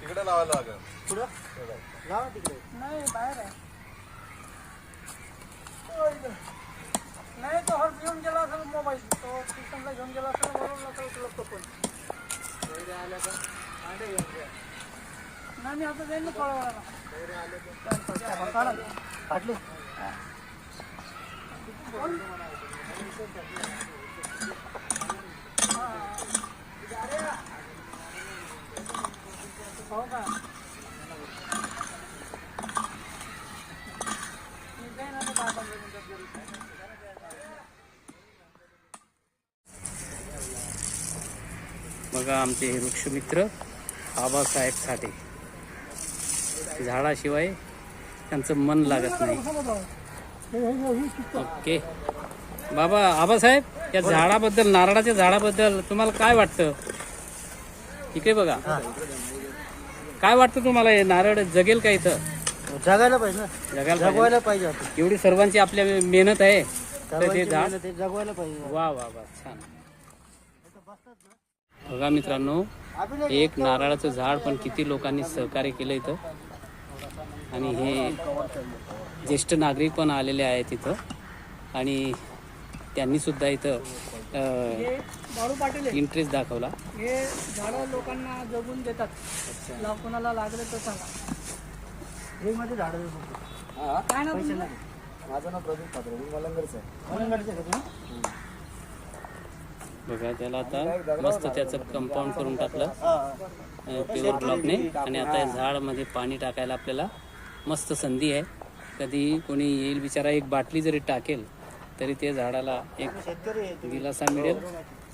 तिकडे लावायला लागेल. नाही बाहेर आहे. नाही तो हर घेऊन गेला असेल मोबाईल. तो ट्युशनला घेऊन गेला असेल म्हणून नसेल तुला तो पण. नाही मी आता जाईन ना थोड्या वेळानं फाटली हो का मी जाईन आता दहा पंधरा मिनिटात घरी. बघा आमचे हे वृक्षमित्र आबासाहेब साठे झाडाशिवाय त्यांचं मन लागत नाही. ओके. बाबा आबासाहेब या झाडाबद्दल नारळाच्या झाडाबद्दल तुम्हाला काय वाटतं? ठीक आहे बघा काय वाटतं तुम्हाला हे नारळ जगेल का इथं? जगायला पाहिजे ना. जगायला पाहिजे? जगवायला पाहिजे आपण एवढी सर्वांची आपल्या मेहनत आहे. तर ते सर्वांची झाड मेहनत आहे, जगवायला पाहिजे. वा वा वा छान. बघा मित्रांनो एक नारळाचं झाड पण किती लोकांनी सहकार्य केलं इथं. आणि हे ज्येष्ठ नागरिक पण आलेले आहेत इथं. आणि त्यांनी सुद्धा इथं. इंटरेस्ट दाखवला. हे झाडं लोकांना जगून देतात. ला- कोणाला लागले तर सांगा. हे? मध्ये झाड काय ना तुमचं? माझं नाव प्रदीप पात्र मी मलंगरच आहे. मलंगरचे का तुम्ही? बघा त्याला आता मस्त त्याचं कंपाऊंड करून टाकलं. प्युअर ब्लॉकने आणि आता या झाडमध्ये पाणी टाकायला आपल्याला मस्त संधी आहे. कधी कोणी येईल बिचारा एक बाटली जरी टाकेल तरी ते झाडाला एक दिलासा मिळेल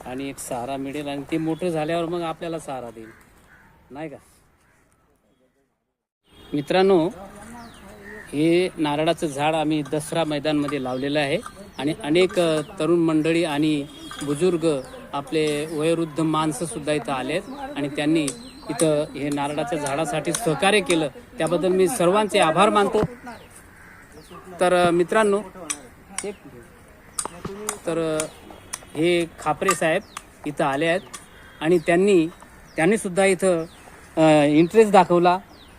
आणि एक सहारा मिळेल आणि ते मोठं झाल्यावर मग आपल्याला सहारा देईल. नाही का? मित्रांनो हे नारळाचं झाड आम्ही दसरा मैदानमध्ये लावलेलं आहे आणि अनेक तरुण मंडळी आणि बुजुर्ग आपले वयोवृद्ध माणसंसुद्धा इथं आले आहेत आणि त्यांनी इथं हे नारळाच्या झाडासाठी सहकार्य केलं. त्याबद्दल मी सर्वांचे आभार मानतो. तर मित्रांनो तर हे खापरे साहेब इथं आले आहेत आणि त्यांनी त्यांनी सुद्धा इथं इंटरेस्ट दाखवला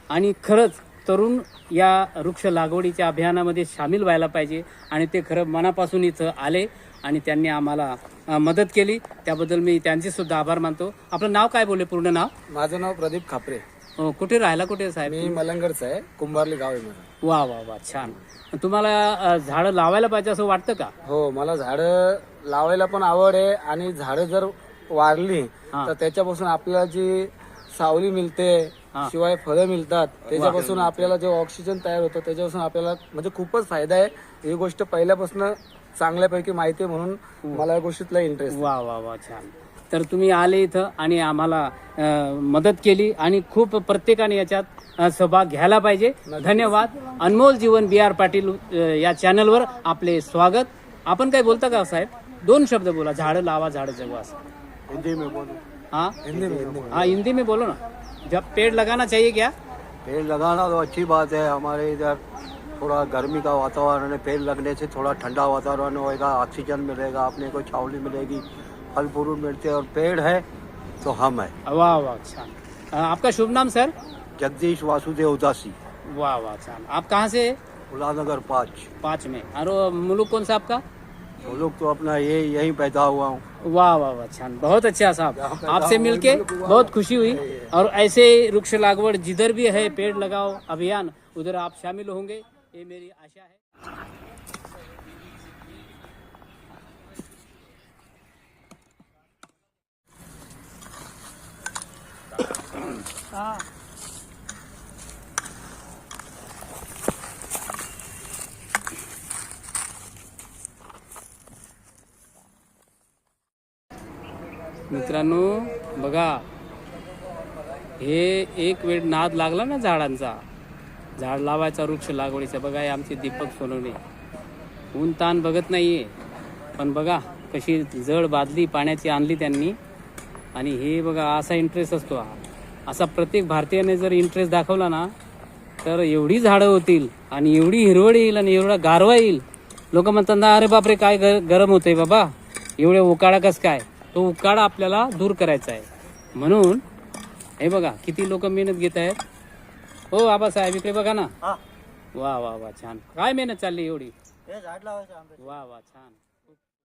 आणि खरंच तरुण या वृक्ष लागवडीच्या अभियानामध्ये सामील व्हायला पाहिजे आणि ते खरं मनापासून इथं आले आणि त्यांनी आम्हाला मदत केली. त्याबद्दल मी त्यांचे सुद्धा आभार मानतो. आपलं नाव काय बोलले? पूर्ण नाव? माझं नाव प्रदीप खापरे. अ, कुठे राहायला कुठे साहेब मी मलंगरचा आहे. कुंभारली गाव आहे माझं. वा वा वा छान. तुम्हाला अ, झाडं लावायला पाहिजे असं वाटतं का? हो मला झाडं लावायला पण आवड आहे. आणि झाडं जर वाढली हा. तर त्याच्यापासून आपल्याला जी सावली मिळते हा. शिवाय फळं मिळतात त्याच्यापासून आपल्याला जे ऑक्सिजन तयार होतं त्याच्यापासून आपल्याला म्हणजे खूपच फायदा आहे. ही गोष्ट पहिल्यापासून चांगल्यापैकी माहिती आहे म्हणून मला या गोष्टीतला इंटरेस्ट वा वा वा छान. तर तुम्ही आले इथं आणि आम्हाला मदत केली आणि खूप प्रत्येकाने याच्यात सहभाग घ्यायला पाहिजे. धन्यवाद. अनमोल जीवन बी आर पाटील या चॅनलवर आपले स्वागत. आपण काय बोलता का साहेब? दोन शब्द बोला. झाडं लावा झाडं जगवा असं. हिंदी में बोलो. हाँ? हिंदी में हिंदी में हाँ हिंदी में बोलो ना. जब पेड़ लगाना चाहिए क्या? पेड़ लगाना तो अच्छी बात है हमारे इधर थोड़ा गर्मी का वातावरण है पेड़ लगने से थोड़ा ठंडा वातावरण होएगा ऑक्सीजन मिलेगा अपने को छावली मिलेगी फल फ्रूट मिलते हैं और पेड़ है तो हम है। वाह वाह छान अ, आपका शुभ नाम सर? जगदीश वासुदेव उदासी। वाह वाह छान आप कहाँ से? उल्लासनगर पाँच। पाँच में। और मुलुक कौन सा आपका? मुलुक तो अपना ये यहीं पैदा हुआ हूँ। वाह वाह वाह छान बहुत अच्छा साहब। आपसे मिलके बहुत खुशी हुई। और ऐसे वृक्ष लागवड जिधर भी है पेड़ लगाओ अभियान उधर आप शामिल होंगे। ये मेरी आशा है मित्रांनो बघा हे एक वेळ नाद लागला ना झाडांचा? झाड लावायचा वृक्ष लागवडीचा. बघा हे आमचे दीपक सोनवणे. ऊन ताण बघत नाही आहे पण बघा कशी जड बादली पाण्याची आणली त्यांनी. आणि हे बघा असा इंटरेस्ट असतो हा. असा प्रत्येक भारतीयाने जर इंटरेस्ट दाखवला ना तर एवढी झाडं होतील आणि एवढी हिरवळ येईल आणि एवढा गारवा येईल. लोक म्हणतात ना अरे बापरे काय गर- गरम होतंय बाबा. एवढे उकाडा कस काय? तो उकाडा आपल्याला दूर करायचा आहे. म्हणून हे बघा किती लोक मेहनत घेत आहेत. हो आबासाहेब इकडे बघा ना. हा. वा वा वा छान. काय मेहनत चालली एवढी? हे झाड लावायचं आंब्याचं. वा वा छान.